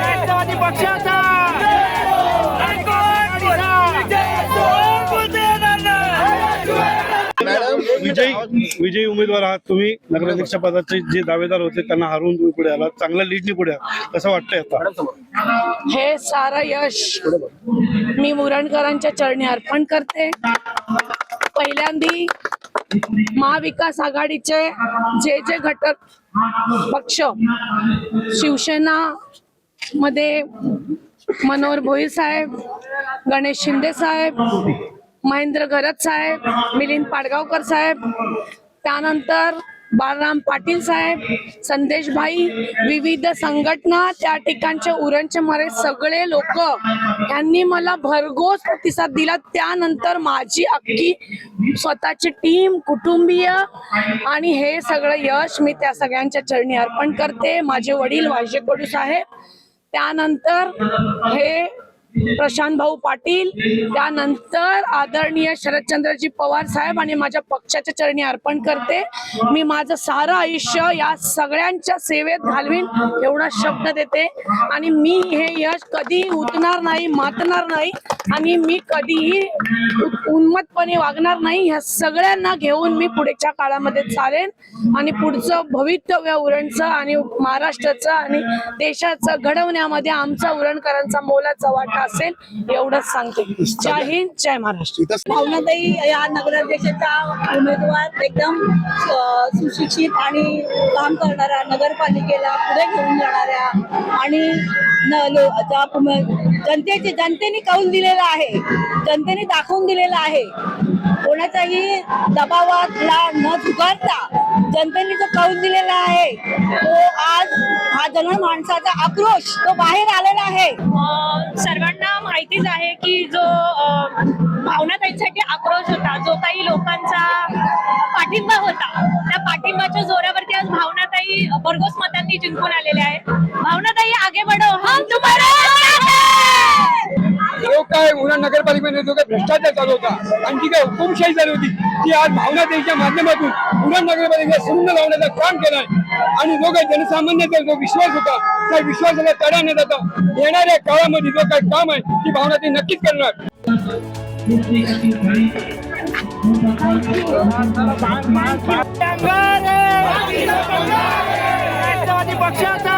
राष्ट्रवादी पक्षाचा विजयी विजयी उमेदवार आहात तुम्ही. नगराध्यक्ष पदाचे जे दावेदार होते त्यांना हरवून तुम्ही पुढे आलात. चांगल्या लीडनी पुढे आलात. कसं वाटतंय आता? हे सारं यश मी मुरणकरांच्या चरणी अर्पण करते. पहिल्यांदी महाविकास आघाडीचे जे जे घटक पक्ष शिवसेना मध्ये मनोहर भोई साहेब गणेश शिंदे साहेब महेंद्र घरत साहेब मिलिंद पाडगावकर साहेब. त्यानंतर बाळराम पाटील साहेब संदेश भाई विविध संघटना त्या ठिकाणचे उरणचे मारे सगळे लोक यांनी मला भरघोस प्रतिसाद दिला. त्यानंतर माझी अख्खी स्वतःची टीम कुटुंबीय आणि हे सगळं यश मी त्या सगळ्यांच्या चरणी अर्पण करते. माझे वडील वाजे कडू साहेब. त्यानंतर हे प्रशांत भाऊ पाटील त्यानंतर आदरणीय शरदचंद्रजी पवार साहेब आणि माझ्या पक्षाच्या चरणी अर्पण करते. मी माझं सारं आयुष्य या सगळ्यांच्या सेवेत घालवीन एवढा शब्द देते. आणि मी हे यश कधी उतणार नाही मातणार नाही. आणि मी कधीही उ- उन्मत्तपणे वागणार नाही ह्या सगळ्यांना घेऊन मी पुढच्या काळामध्ये चालेन. आणि पुढचं भवितव्य उरणचं आणि महाराष्ट्राचं आणि देशाचं घडवण्यामध्ये आमचा उरणकरांचा मोलाचा वाटा असेल एवढंच सांगते. जय हिंद जय महाराष्ट्र. भावनाताई या नगराध्यक्षाचा उमेदवार एकदम सुशिक्षित आणि काम करणाऱ्या नगरपालिकेला पुढे घेऊन जाणाऱ्या आणि ज्या जनतेचे जनतेने कौल दिलेला आहे. जनतेने दाखवून दिलेला आहे. कोणाच्याही दबावाला न झुगारता जनतेने जो कौल दिलेला आहे तो आज हा जन माणसाचा आक्रोश तो बाहेर आलेला आहे. सर्वांना माहितीच आहे की जो अ, भावनाताईंसाठी आक्रोश होता जो काही लोकांचा पाठिंबा होता त्या पाठिंबाच्या जोरावरती आज भावनाताई भरघोस मतांनी जिंकून आलेल्या आहेत. भावनाताई आगे बढो. हम हैं. जो काय उन्हा नगरपालिकेमध्ये जो काय? भ्रष्टाचार चालू होता. आणि जी काय हुकुमशाही चालू होती. ती आज भावना त्यांच्या माध्यमातून उन्हा नगरपालिकेला सुरुंग लावण्याचं काम केलंय. आणि जो काही जनसामान्याचा जो विश्वास होता त्या विश्वासाला तडा न जाता येणाऱ्या काळामध्ये जो काही काम आहे ती भावना ती नक्कीच करणार. राष्ट्रवादी पक्षाचा